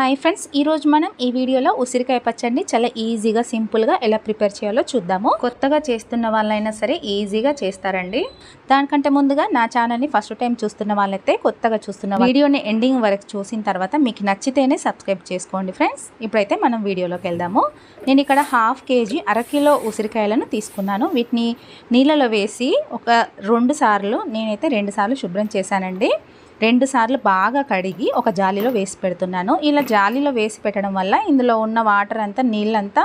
Hi friends ఈరోజు మనం ఈ వీడియోలో ఉసిరికాయ పచ్చడిని చాలా ఈజీగా సింపుల్గా ఎలా ప్రిపేర్ చేయాలో చూద్దాము. కొత్తగా చేస్తున్న వాళ్ళైనా సరే ఈజీగా చేస్తారండి. దానికంటే ముందుగా నా ఛానల్ని ఫస్ట్ టైం చూస్తున్న వాళ్ళైతే కొత్తగా చూస్తున్న వీడియోని ఎండింగ్ వరకు చూసిన తర్వాత మీకు నచ్చితేనే సబ్స్క్రైబ్ చేసుకోండి ఫ్రెండ్స్. ఇప్పుడైతే మనం వీడియోలోకి వెళ్దాము. నేను ఇక్కడ హాఫ్ కేజీ అరకిలో ఉసిరికాయలను తీసుకున్నాను. వీటిని నీళ్ళలో వేసి ఒక రెండు సార్లు నేనైతే రెండు సార్లు శుభ్రం చేశానండి. రెండు సార్లు బాగా కడిగి ఒక జాలీలో వేసి పెడుతున్నాను. ఇలా జాలీలో వేసి పెట్టడం వల్ల ఇందులో ఉన్న వాటర్ అంతా నీళ్ళంతా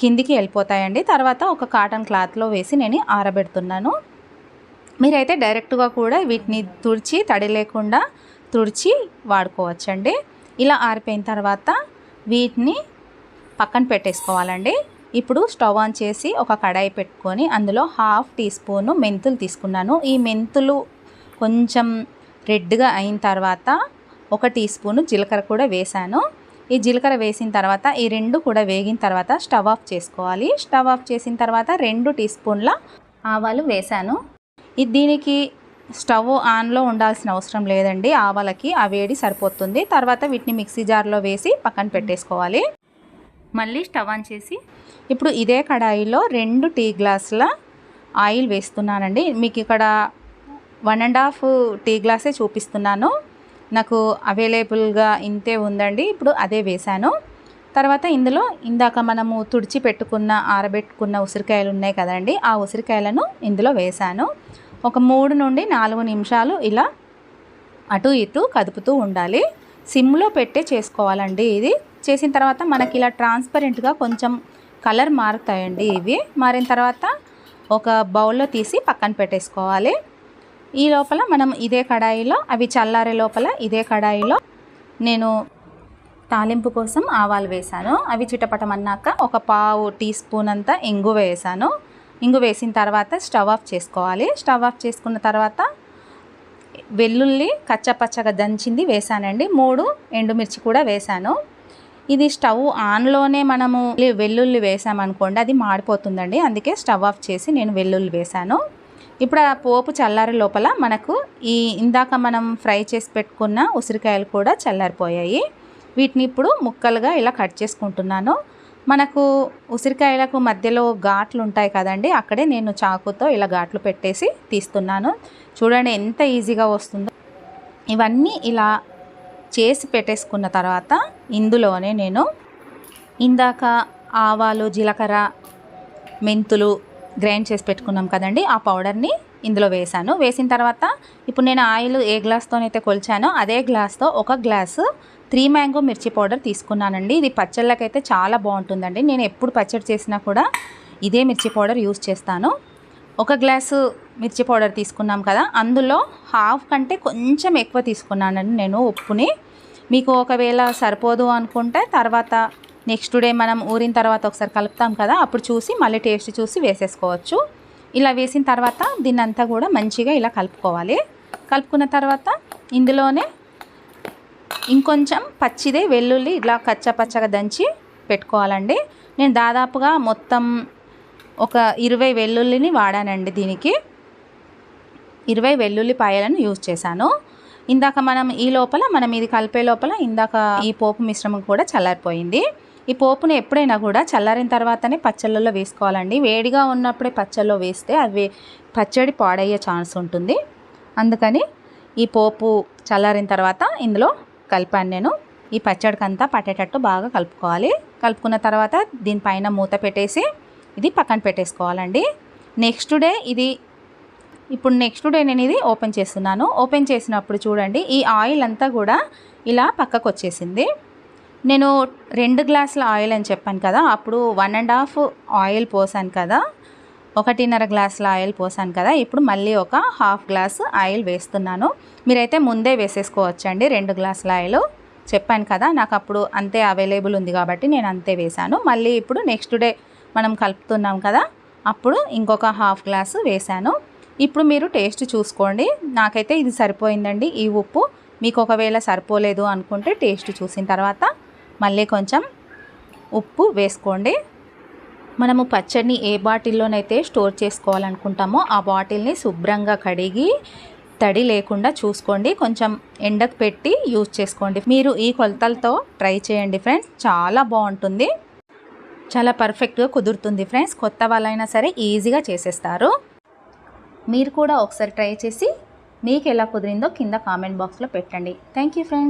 కిందికి వెళ్ళిపోతాయండి. తర్వాత ఒక కాటన్ క్లాత్లో వేసి నేను ఆరబెడుతున్నాను. మీరైతే డైరెక్ట్గా కూడా వీటిని తుడిచి తడి లేకుండా తుడిచి వాడుకోవచ్చండి. ఇలా ఆరిపోయిన తర్వాత వీటిని పక్కన పెట్టేసుకోవాలండి. ఇప్పుడు స్టవ్ ఆన్ చేసి ఒక కడాయి పెట్టుకొని అందులో హాఫ్ టీ స్పూను మెంతులు తీసుకున్నాను. ఈ మెంతులు కొంచెం రెడ్గా అయిన తర్వాత ఒక టీ స్పూను జీలకర్ర కూడా వేశాను. ఈ జీలకర్ర వేసిన తర్వాత ఈ రెండు కూడా వేగిన తర్వాత స్టవ్ ఆఫ్ చేసుకోవాలి. స్టవ్ ఆఫ్ చేసిన తర్వాత రెండు టీ స్పూన్ల ఆవాలు వేశాను. ఇది దీనికి స్టవ్ ఆన్లో ఉండాల్సిన అవసరం లేదండి. ఆవాలకి ఆ వేడి సరిపోతుంది. తర్వాత వీటిని మిక్సీ జార్లో వేసి పక్కన పెట్టేసుకోవాలి. మళ్ళీ స్టవ్ ఆన్ చేసి ఇప్పుడు ఇదే కడాయిలో రెండు టీ గ్లాసుల ఆయిల్ వేస్తున్నానండి. మీకు ఇక్కడ వన్ అండ్ హాఫ్ టీ గ్లాసే చూపిస్తున్నాను. నాకు అవైలబుల్గా ఇంతే ఉందండి. ఇప్పుడు అదే వేశాను. తర్వాత ఇందులో ఇందాక మనము తుడిచి పెట్టుకున్న ఆరబెట్టుకున్న ఉసిరికాయలు ఉన్నాయి కదండి ఆ ఉసిరికాయలను ఇందులో వేశాను. ఒక మూడు నుండి నాలుగు నిమిషాలు ఇలా అటు ఇటు కదుపుతూ ఉండాలి. సిమ్లో పెట్టే చేసుకోవాలండి ఇది. చేసిన తర్వాత మనకి ఇలా ట్రాన్స్పరెంట్గా కొంచెం కలర్ మారుతాయండి ఇవి. మారిన తర్వాత ఒక బౌల్లో తీసి పక్కన పెట్టేసుకోవాలి. ఈ లోపల మనం ఇదే కడాయిలో అవి చల్లారే లోపల ఇదే కడాయిలో నేను తాలింపు కోసం ఆవాలు వేశాను. అవి చిటపటమన్నాక ఒక పావు టీ స్పూన్ అంతా ఇంగు వేసాను ఇంగు వేసిన తర్వాత స్టవ్ ఆఫ్ చేసుకోవాలి. స్టవ్ ఆఫ్ చేసుకున్న తర్వాత వెల్లుల్లి కచ్చపచ్చగా దంచింది వేసానండి మూడు ఎండుమిర్చి కూడా వేశాను. ఇది స్టవ్ ఆన్లోనే మనము వెల్లుల్లి వేసామనుకోండి అది మాడిపోతుందండి. అందుకే స్టవ్ ఆఫ్ చేసి నేను వెల్లుల్లి వేశాను. ఇప్పుడు ఆ పోపు చల్లారే లోపల మనకు ఈ ఇందాక మనం ఫ్రై చేసి పెట్టుకున్న ఉసిరికాయలు కూడా చల్లారిపోయాయి. వీటిని ఇప్పుడు ముక్కలుగా ఇలా కట్ చేసుకుంటున్నాను. మనకు ఉసిరికాయలకు మధ్యలో ఘాట్లు ఉంటాయి కదండి అక్కడే నేను చాకుతో ఇలా ఘాట్లు పెట్టేసి తీస్తున్నాను. చూడండి ఎంత ఈజీగా వస్తుందో. ఇవన్నీ ఇలా చేసి పెట్టేసుకున్న తర్వాత ఇందులోనే నేను ఇందాక ఆవాలు జీలకర్ర మెంతులు గ్రైండ్ చేసి పెట్టుకున్నాం కదండి. ఆ పౌడర్ని ఇందులో వేసాను వేసిన తర్వాత ఇప్పుడు నేను ఆయిల్ ఏ గ్లాస్తోనైతే కొలిచానో అదే గ్లాస్తో ఒక గ్లాసు త్రీ మ్యాంగో మిర్చి పౌడర్ తీసుకున్నానండి. ఇది పచ్చళ్ళకైతే చాలా బాగుంటుందండి. నేను ఎప్పుడు పచ్చడి చేసినా కూడా ఇదే మిర్చి పౌడర్ యూస్ చేస్తాను. ఒక గ్లాసు మిర్చి పౌడర్ తీసుకున్నాం కదా. అందులో హాఫ్ కంటే కొంచెం ఎక్కువ తీసుకున్నానండి నేను ఉప్పుని. మీకు ఒకవేళ సరిపోదు అనుకుంటే తర్వాత నెక్స్ట్ డే మనం ఊరిన తర్వాత ఒకసారి కలుపుతాం కదా అప్పుడు చూసి మళ్ళీ టేస్ట్ చూసి వేసేసుకోవచ్చు. ఇలా వేసిన తర్వాత దీన్ని అంతా కూడా మంచిగా ఇలా కలుపుకోవాలి. కలుపుకున్న తర్వాత ఇందులోనే ఇంకొంచెం పచ్చిదే వెల్లుల్లి ఇలా కచ్చపచ్చగా దంచి పెట్టుకోవాలండి. నేను దాదాపుగా మొత్తం ఒక ఇరవై వెల్లుల్లిని వాడానండి దీనికి. ఇరవై వెల్లుల్లి పాయలను యూజ్ చేశాను. ఇందాక మనం ఈ లోపల మనం ఇది కలిపే లోపల ఇందాక ఈ పోపు మిశ్రమం కూడా చల్లారిపోయింది. ఈ పోపుని ఎప్పుడైనా కూడా చల్లారిన తర్వాతనే పచ్చళ్ళలో వేసుకోవాలండి. వేడిగా ఉన్నప్పుడే పచ్చళ్ళలో వేస్తే అవి పచ్చడి పాడయ్యే ఛాన్స్ ఉంటుంది. అందుకని ఈ పోపు చల్లారిన తర్వాత ఇందులో కలిపాను నేను. ఈ పచ్చడికంతా పట్టేటట్టు బాగా కలుపుకోవాలి. కలుపుకున్న తర్వాత దీనిపైన మూత పెట్టేసి ఇది పక్కన పెట్టేసుకోవాలండి. నెక్స్ట్ డే ఇది ఇప్పుడు నెక్స్ట్ డే నేను ఇది ఓపెన్ చేస్తున్నాను. ఓపెన్ చేసినప్పుడు చూడండి ఈ ఆయిల్ అంతా కూడా ఇలా పక్కకు వచ్చేసింది నేను రెండు గ్లాసుల ఆయిల్ అని చెప్పాను కదా అప్పుడు వన్ అండ్ హాఫ్ ఆయిల్ పోసాను కదా ఒకటిన్నర గ్లాసుల ఆయిల్ పోసాను కదా ఇప్పుడు మళ్ళీ ఒక హాఫ్ గ్లాస్ ఆయిల్ వేస్తున్నాను. మీరైతే ముందే వేసేసుకోవచ్చండి రెండు గ్లాసుల ఆయిల్ చెప్పాను కదా నాకు అప్పుడు అంతే అవైలబుల్ ఉంది కాబట్టి నేను అంతే వేశాను మళ్ళీ ఇప్పుడు నెక్స్ట్ డే మనం కలుపుతున్నాం కదా అప్పుడు ఇంకొక హాఫ్ గ్లాసు వేశాను ఇప్పుడు మీరు టేస్ట్ చూసుకోండి నాకైతే ఇది సరిపోయిందండి ఈ ఉప్పు. మీకు ఒకవేళ సరిపోలేదు అనుకుంటే టేస్ట్ చూసిన తర్వాత మళ్ళీ కొంచెం ఉప్పు వేసుకోండి. మనము పచ్చడిని ఏ బాటిల్లోనైతే స్టోర్ చేసుకోవాలనుకుంటామో ఆ బాటిల్ని శుభ్రంగా కడిగి తడి లేకుండా చూసుకోండి. కొంచెం ఎండకు పెట్టి యూజ్ చేసుకోండి. మీరు ఈ కొలతలతో ట్రై చేయండి ఫ్రెండ్స్. చాలా బాగుంటుంది. చాలా పర్ఫెక్ట్గా కుదురుతుంది ఫ్రెండ్స్. కొత్త వాళ్ళైనా సరే ఈజీగా చేసేస్తారు. మీరు కూడా ఒకసారి ట్రై చేసి మీకు ఎలా కుదిరిందో కింద కామెంట్ బాక్స్లో పెట్టండి. Thank you friends.